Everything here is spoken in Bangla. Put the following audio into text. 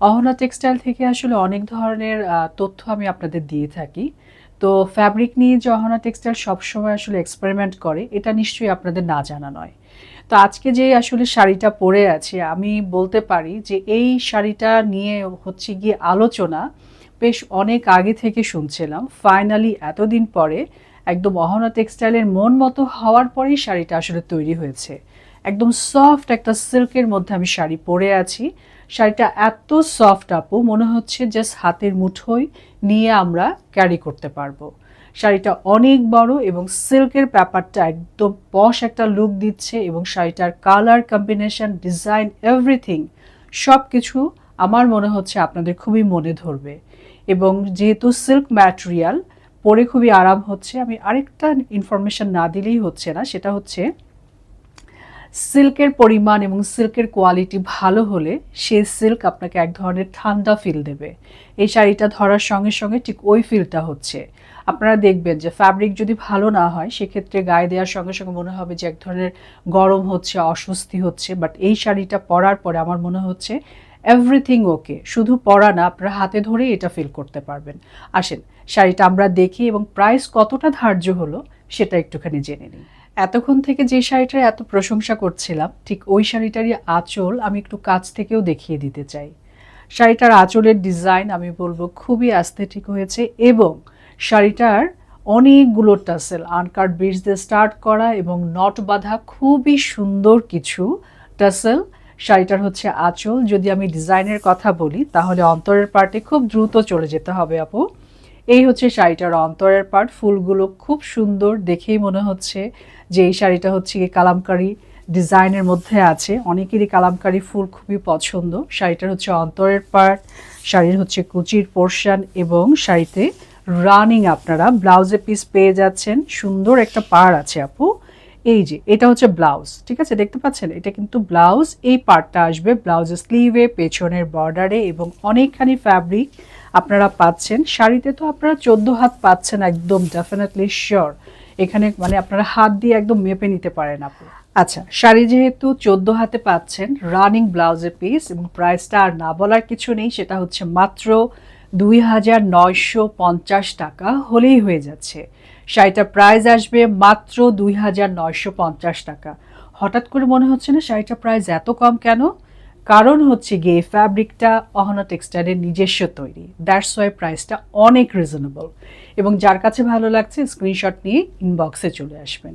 অহনা টেক্সটাইল থেকে আসলে অনেক ধরনের তথ্য আমি আপনাদের দিয়ে থাকি। তো ফ্যাব্রিক নিয়ে যে অহনা টেক্সটাইল সবসময় আসলে এক্সপেরিমেন্ট করে, এটা নিশ্চয়ই আপনাদের না জানা নয়। তো আজকে যে আসলে শাড়িটা পরে আছে, আমি বলতে পারি যে এই শাড়িটা নিয়ে হচ্ছে গিয়ে আলোচনা বেশ অনেক আগে থেকে শুনছিলাম। ফাইনালি এতদিন পরে একদম অহনা টেক্সটাইলের মন মতো হওয়ার পরেই শাড়িটা আসলে তৈরি হয়েছে। একদম সফট একটা সিল্কের মধ্যে আমি শাড়ি পরে আছি। শাড়িটা এত সফট আপু, মনে হচ্ছে জাস্ট হাতের মুঠোয় নিয়ে আমরা ক্যারি করতে পারব। শাড়িটা অনেক বড় এবং সিল্কের ব্যাপারটা একদম পশ একটা লুক দিচ্ছে এবং শাড়িটার কালার কম্বিনেশন ডিজাইন এভরিথিং সব কিছু আমার মনে হচ্ছে আপনাদের খুবই মনে ধরবে। এবং যেহেতু সিল্ক ম্যাটেরিয়াল পরে খুবই আরাম হচ্ছে, আমি আরেকটা ইনফরমেশন না দিলেই হচ্ছে না, সেটা হচ্ছে সিল্কের পরিমাণ এবং সিল্কের কোয়ালিটি ভালো হলে সেই সিল্ক আপনাকে এক ধরনের ঠান্ডা ফিল দেবে। এই শাড়িটা ধরার সঙ্গে সঙ্গে ঠিক ওই ফিলটা হচ্ছে। আপনারা দেখবেন যে ফ্যাব্রিক যদি ভালো না হয়, সেক্ষেত্রে গায়ে দেওয়ার সঙ্গে সঙ্গে মনে হবে যে এক ধরনের গরম হচ্ছে, অস্বস্তি হচ্ছে। বাট এই শাড়িটা পরার পরে আমার মনে হচ্ছে এভরিথিং ওকে শুধু পরা না, আপনারা হাতে ধরেই এটা ফিল করতে পারবেন। আসেন, শাড়িটা আমরা দেখি এবং প্রাইস কতটা ধার্য হলো, সেটা একটুখানি জেনে নিই। এতক্ষণ থেকে যে শাড়িটার এত প্রশংসা করছিলাম, ঠিক ওই শাড়িটারই আঁচল আমি একটু কাছ থেকেও দেখিয়ে দিতে চাই। শাড়িটার আঁচলের ডিজাইন আমি বলব খুবই অ্যাস্থেটিক হয়েছে এবং শাড়িটার অনেকগুলো টাসেল আনকাট বিটস দিয়ে স্টার্ট করা এবং নট বাঁধা খুবই সুন্দর কিছু টাসেল। শাড়িটার হচ্ছে আঁচল। যদি আমি ডিজাইনের কথা বলি, তাহলে অন্তরের পার্টে খুব দ্রুত চলে যেতে হবে আপু। এই হচ্ছে শাড়িটার অন্তরের পার্ট ফুলগুলো খুব সুন্দর দেখেই মনে হচ্ছে যে এই শাড়িটা হচ্ছে গিয়ে কালামকারি ডিজাইনের মধ্যে আছে। অনেকেরই কালামকারি ফুল খুবই পছন্দ। শাড়িটার হচ্ছে অন্তরের পার্ট শাড়ির হচ্ছে কুচির পোর্শান এবং শাড়িতে রানিং আপনারা ব্লাউজে পিস পেয়ে যাচ্ছেন। সুন্দর একটা পার আছে আপু। এই যে, এটা হচ্ছে ব্লাউজ, ঠিক আছে? দেখতে পাচ্ছেন? এটা কিন্তু ব্লাউজ, এই পার্টটা আসবে ব্লাউজের স্লিভে পেছনের বর্ডারে এবং অনেকখানি ফ্যাব্রিক আপনারা পাচ্ছেন। শাড়িতে তো আপনারা চোদ্দ হাত পাচ্ছেন একদম ডেফিনেটলি শিওর এখানে মানে আপনারা হাত দিয়ে একদম মেপে নিতে পারেন আপু আচ্ছা শাড়ি যেহেতু চোদ্দ হাতে পাচ্ছেন রানিং ব্লাউজের পিস এবং প্রাইসটা আর না বলার কিছু নেই, সেটা হচ্ছে মাত্র দুই হাজার নয়শো পঞ্চাশ টাকা হলেই হয়ে যাচ্ছে। শাড়িটার প্রাইস আসবে মাত্র দুই হাজার নয়শো পঞ্চাশ টাকা। হঠাৎ করে মনে হচ্ছে না শাড়িটার প্রাইস এত কম কেন? কারণ হচ্ছে গিয়ে ফ্যাব্রিকটা অহনা টেক্সটাইলের নিজস্ব তৈরি। দ্যাটস ওয়াই প্রাইসটা অনেক রিজনেবল এবং যার কাছে ভালো লাগছে স্ক্রিনশট নিয়ে ইনবক্সে চলে আসবেন।